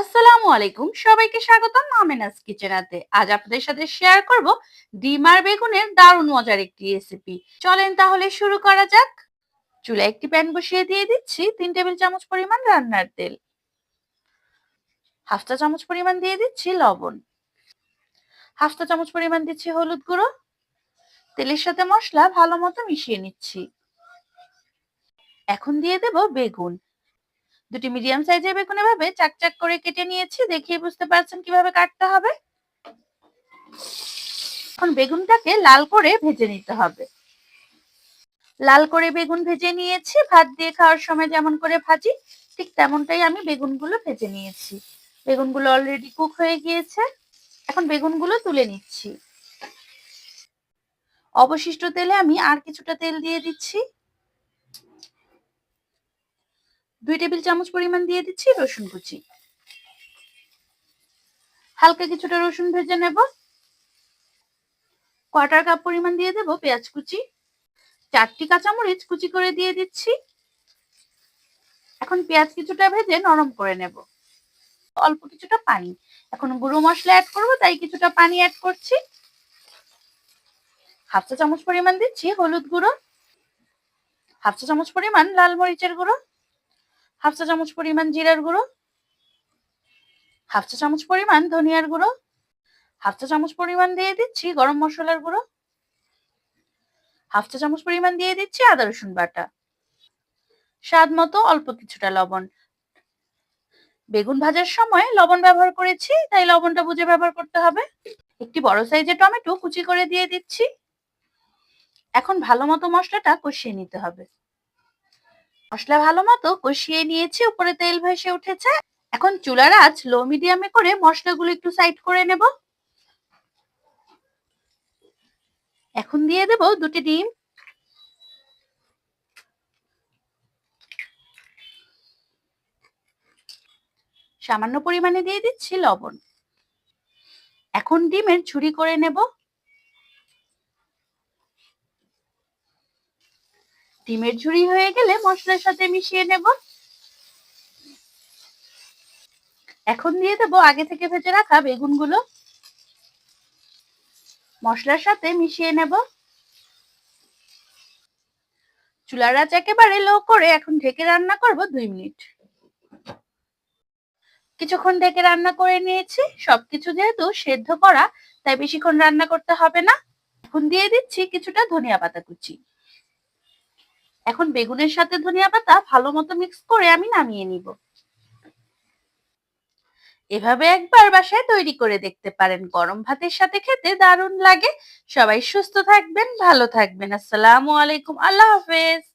আসসালামু আলাইকুম। সবাইকে স্বাগতম আমেনাস কিচেনাতে আজ আপনাদের সাথে শেয়ার বেগুনের দারুণ মজার একটি রেসিপি চলেন তাহলে শুরু করা যাক। একটি বসিয়ে দিয়ে দিচ্ছি তিন টেবিল চামচ পরিমাণ রান্নার তেল। চামচ পরিমাণ দিয়ে দিচ্ছি লবণ। চামচ পরিমাণ দিচ্ছি হলুদ গুঁড়ো। তেলের সাথে মশলা ভালো মতো মিশিয়ে নিচ্ছি। এখন দিয়ে দেব বেগুন। দুটি মিডিয়াম সাইজের বেগুন এভাবে চাক চাক করে কেটে নিয়েছি দেখিয়ে বুঝতে পারছেন কীভাবে কাটতে হবে। এখন বেগুনটাকে লাল করে ভেজে নিতে হবে। লাল করে বেগুন ভেজে নিয়েছি, ভাত দিয়ে খাওয়ার সময় যেমন করে ভাজি, ঠিক তেমনটাই আমি বেগুনগুলো ভেজে নিয়েছি। বেগুনগুলো অলরেডি কুক হয়ে গিয়েছে। এখন বেগুনগুলো তুলে নিচ্ছি। অবশিষ্ট তেলে আমি আর কিছুটা তেল দিয়ে দিচ্ছি। দুই টেবিল চামচ পরিমাণ দিয়ে দিচ্ছি রসুন কুচি। হালকা কিছুটা রসুন ভেজে নেব। কোয়ার্টার কাপ পরিমাণ দিয়ে দেব পেঁয়াজ কুচি। চারটি কাঁচামরিচ কুচি করে দিয়ে দিচ্ছি। এখন পেঁয়াজ কিছুটা ভেজে নরম করে নেব। অল্প কিছুটা পানি। এখন গুঁড়ো মশলা অ্যাড করব, তাই কিছুটা পানি অ্যাড করছি। হাফ চা চামচ পরিমাণ দিচ্ছি হলুদ গুঁড়ো। হাফ চা চামচ পরিমাণ লাল মরিচের গুঁড়ো। হাফ চা চামচ পরিমাণ জিরার গুঁড়ো, হাফ চা চামচ পরিমাণ ধনিয়ার গুঁড়ো, হাফ চা চামচ পরিমাণ দিয়ে দিচ্ছি গরম মশলার গুঁড়ো, হাফ চা চামচ পরিমাণ দিয়ে দিচ্ছি আদা রসুন বাটা। স্বাদ মতো অল্প কিছুটা লবণ। বেগুন ভাজার সময় লবণ ব্যবহার করেছি, তাই লবণটা বুঝে ব্যবহার করতে হবে। একটি বড় সাইজের টমেটো কুচি করে দিয়ে দিচ্ছি। এখন ভালো মতো মশলাটা কষিয়ে নিতে হবে। মশলা ভালো মতো কষিয়ে নিয়েছি, উপরে তেল ভেসে উঠেছে। এখন চুলার আঁচ লো মিডিয়ামে করে মশলাগুলো একটু সাইড করে নেব। এখন দিয়ে দেব দুটি ডিম। সামান্য পরিমাণে দিয়ে দিচ্ছি লবণ। এখন ডিমের ছুরি করে নেব। ডিমের ঝুড়ি হয়ে গেলে মশলার সাথে মিশিয়ে নেব। এখন দিয়ে দেব আগে থেকে ভেজে রাখা বেগুনগুলো। মশলার সাথে মিশিয়ে নেব। চুলার আঁচ একেবারে লো করে এখন ঢেকে রান্না করব দুই মিনিট। কিছুক্ষণ ঢেকে রান্না করে নিয়েছি, সবকিছু যেহেতু সেদ্ধ করা, তাই বেশিক্ষণ রান্না করতে হবে না। এখন দিয়ে দিচ্ছি কিছুটা ধনিয়া পাতা কুচি। এখন বেগুনের সাথে ধনিয়া পাতা ভালো মতো মিক্স করে আমি নামিয়ে নিব। এভাবে একবার বাসায় তৈরি করে দেখতে পারেন। গরম ভাতের সাথে খেতে দারুণ লাগে। সবাই সুস্থ থাকবেন, ভালো থাকবেন। আসসালামু আলাইকুম। আল্লাহ হাফেজ।